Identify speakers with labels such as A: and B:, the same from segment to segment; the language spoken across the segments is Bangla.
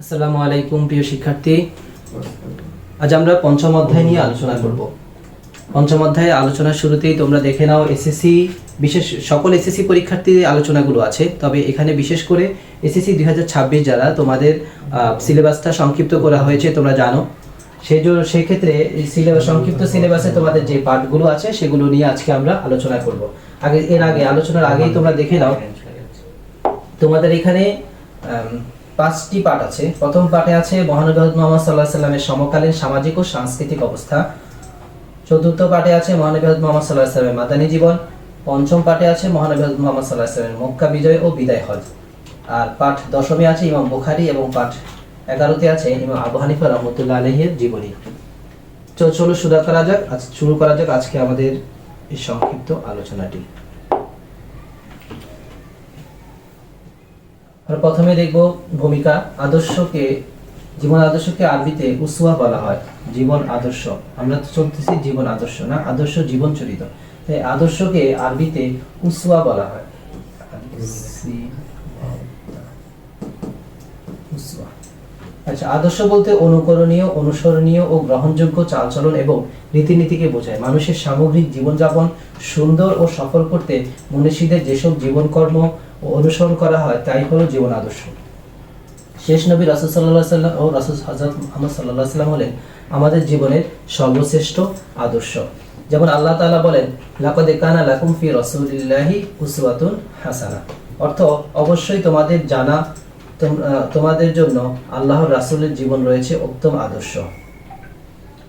A: আসসালামু আলাইকুম, প্রিয় শিক্ষার্থী। আজ আমরা পঞ্চম অধ্যায় নিয়ে আলোচনা করব। পঞ্চম শুরুতেই তোমরা দেখে নাও, এসএসসি, বিশেষ সকল এসএসসি আলোচনাগুলো আছে। তবে এখানে বিশেষ করে এসএসসি দুই যারা তোমাদের সিলেবাসটা সংক্ষিপ্ত করা হয়েছে, তোমরা জানো। সেই জন্য সেই ক্ষেত্রে সিলেবাস, সংক্ষিপ্ত সিলেবাসে তোমাদের যে পাঠগুলো আছে, সেগুলো নিয়ে আজকে আমরা আলোচনা করব। আগে, এর আগে, আলোচনার আগেই তোমরা দেখে নাও। তোমাদের এখানে পাঁচটি পাঠ আছে। প্রথম পাঠে আছে, মহানবী হযরত মুহাম্মদ সাল্লাহ সাল্লামের সমকালীন সামাজিক ও সাংস্কৃতিক অবস্থা। চতুর্থ পাঠে আছে, মহানবী হযরত মুহাম্মদ সাল্লাহ সাল্লামের মাদানী জীবন। পঞ্চম পাঠে আছে, মহানবী হযরত মুহাম্মদ সাল্লাহ সাল্লামের মক্কা বিজয় ও বিদায় হজ। আর পাঠ দশমে আছে, ইমাম বুখারী এবং পাঠ এগারোতে আছে, ইমাম আবু হানিফা রহমতুল্লাহ আলহের জীবনী। চলো শুরু করা যাক, আজ শুরু করা যাক আজকে আমাদের এই সংক্ষিপ্ত আলোচনাটি। আমরা প্রথমে দেখব ভূমিকা আদর্শকে, জীবন আদর্শকে আরবিতে উসুয়া বলা হয়, জীবন আদর্শ। আমরা তো চলতেছি জীবন আদর্শ না, আদর্শ জীবন চরিত। তাই আদর্শকে আরবিতে উসুয়া বলা হয়। আচ্ছা আদর্শ বলতে অনুকরণীয়, অনুসরণীয় ও গ্রহণযোগ্য চালচলন এবং রীতিনীতিকে বোঝায়। মানুষের সামগ্রিক জীবনযাপন সুন্দর ও সফল করতে মনীষীদের যেসব জীবনকর্ম ও অনুসরণ করা হয়, তাই হলো জীবন আদর্শ। শেষ নবী রাসুল সাল্লাহ সাল্লাম ও রাসুল হজরত মোহাম্মদ সাল্লাহ সাল্লাম হলেন আমাদের জীবনের সর্বশ্রেষ্ঠ আদর্শ। যেমন আল্লাহ তাআলা বলেন, লাকদ কানা লাকুম ফি রাসূলিল্লাহি উসওয়াতুন হাসানা। অর্থ, অবশ্যই তোমাদের জানা তোমাদের জন্য আল্লাহর রাসূলের জীবন রয়েছে উত্তম আদর্শ।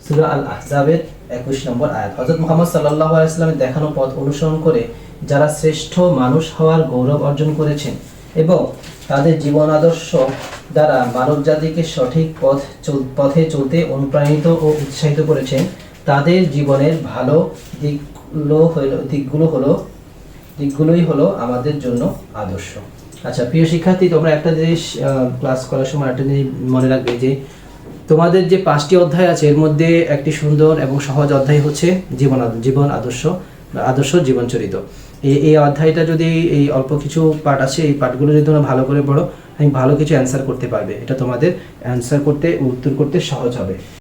A: সূরা আল আহজাবের একুশ নম্বর আয়াত। হযরত মুহাম্মদ আলাইহি দেখানো পথ অনুসরণ করে যারা শ্রেষ্ঠ মানুষ হওয়ার গৌরব অর্জন করেছেন এবং তাদের জীবন আদর্শ দ্বারা মানব জাতিকে সঠিক পথ পথে চলতে অনুপ্রাণিত ও উৎসাহিত করেছেন, তাদের জীবনের ভালো দিকগুলো হলো দিকগুলো হলো, দিকগুলোই হলো আমাদের জন্য আদর্শ। আচ্ছা প্রিয় শিক্ষার্থী, তোমরা একটা জিনিস ক্লাস করার সময় একটা জিনিস মনে রাখবে যে, তোমাদের যে পাঁচটি অধ্যায় আছে, এর মধ্যে একটি সুন্দর এবং সহজ অধ্যায় হচ্ছে জীবন জীবন আদর্শ আদর্শ জীবন চরিত। এই এই অধ্যায়টা যদি এই অল্প কিছু পাঠ আছে, এই পাঠগুলো যদি তোমরা ভালো করে পড়ো, আমি ভালো কিছু অ্যান্সার করতে পারবে। এটা তোমাদের অ্যান্সার করতে, উত্তর করতে সহজ হবে।